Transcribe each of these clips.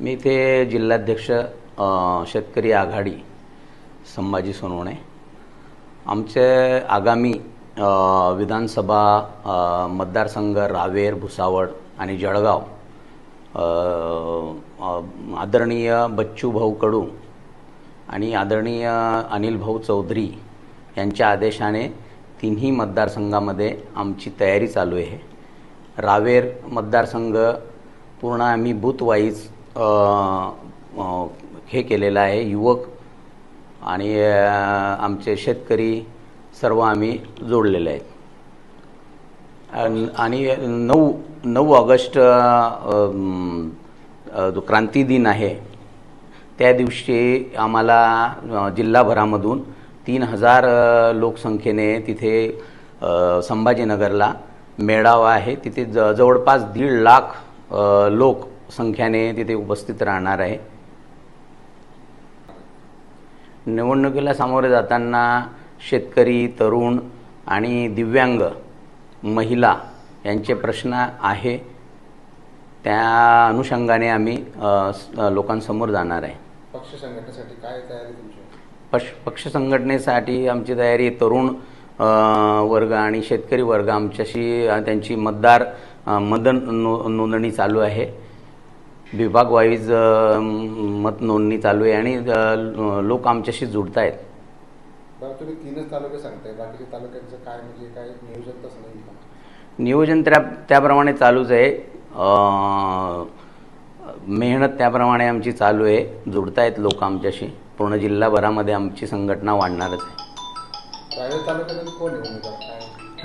मी ते जिल्हाध्यक्ष शेतकरी आघाडी संभाजी सोनवणे. आमचे आगामी विधानसभा मतदारसंघ रावेर भुसावळ आणि जळगाव आदरणीय बच्चू भाऊ कडू आणि आदरणीय अनिल भाऊ चौधरी यांच्या आदेशाने तिन्ही मतदारसंघामध्ये आमची तयारी चालू आहे. रावेर मतदारसंघ पूर्ण आम्ही बूथवाईज हे केलेलं आहे युवक आणि आमचे शेतकरी सर्व आम्ही जोडलेले आहेत. आणि नऊ नऊ ऑगस्ट जो क्रांती दिन आहे त्या दिवशी आम्हाला जिल्हाभरामधून तीन हजार लोकसंख्येने तिथे संभाजीनगरला मेळावा आहे. तिथे ज जवळपास दीड लाख लोक संख्याने तिथे उपस्थित राहणार आहे. निवडणुकीला सामोरे जाताना शेतकरी तरुण आणि दिव्यांग महिला यांचे प्रश्न आहे. त्या अनुषंगाने आम्ही लोकांसमोर जाणार आहे. पक्ष संघटनेसाठी काय तयारी तुमची? पक्ष पक्ष संघटनेसाठी आमची तयारी तरुण वर्ग आणि शेतकरी वर्ग. आमच्याशी त्यांची मतदार मदन नो नोंदणी चालू आहे. विभाग वाईज मत नोंदणी चालू आहे आणि लोक आमच्याशी जुडत आहेत बरं तुम्ही तीनच तालुके सांगताय. बाकीच्या तालुक्यांचं काय म्हणजे काय नियोजन तसं नाही का? नियोजन त्या त्याप्रमाणे चालूच आहे. मेहनत त्याप्रमाणे आमची चालू आहे. जुडतायत लोक आमच्याशी. पूर्ण जिल्हाभरामध्ये आमची संघटना वाढणारच आहे.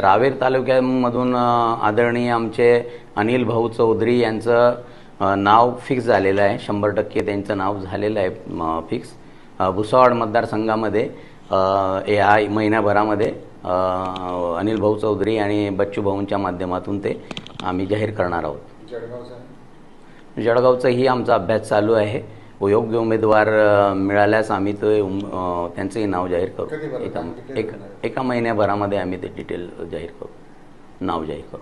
रावेर तालुक्यामधून आदरणीय आमचे अनिल भाऊ चौधरी यांचं नाव फिक्स झालेलं आहे. शंभर टक्के त्यांचं नाव झालेलं आहे फिक्स भुसावळ मतदारसंघामध्ये या महिन्याभरामध्ये अनिल भाऊ चौधरी आणि बच्चू भाऊंच्या माध्यमातून ते आम्ही जाहीर करणार आहोत. जळगावचा जळगावचाही आमचा अभ्यास चालू आहे. योग्य उमेदवार मिळाल्यास आम्ही ते त्यांचंही नाव जाहीर करू? एका. एका महिन्याभरामध्ये आम्ही ते डिटेल जाहीर करू. नाव जाहीर करू.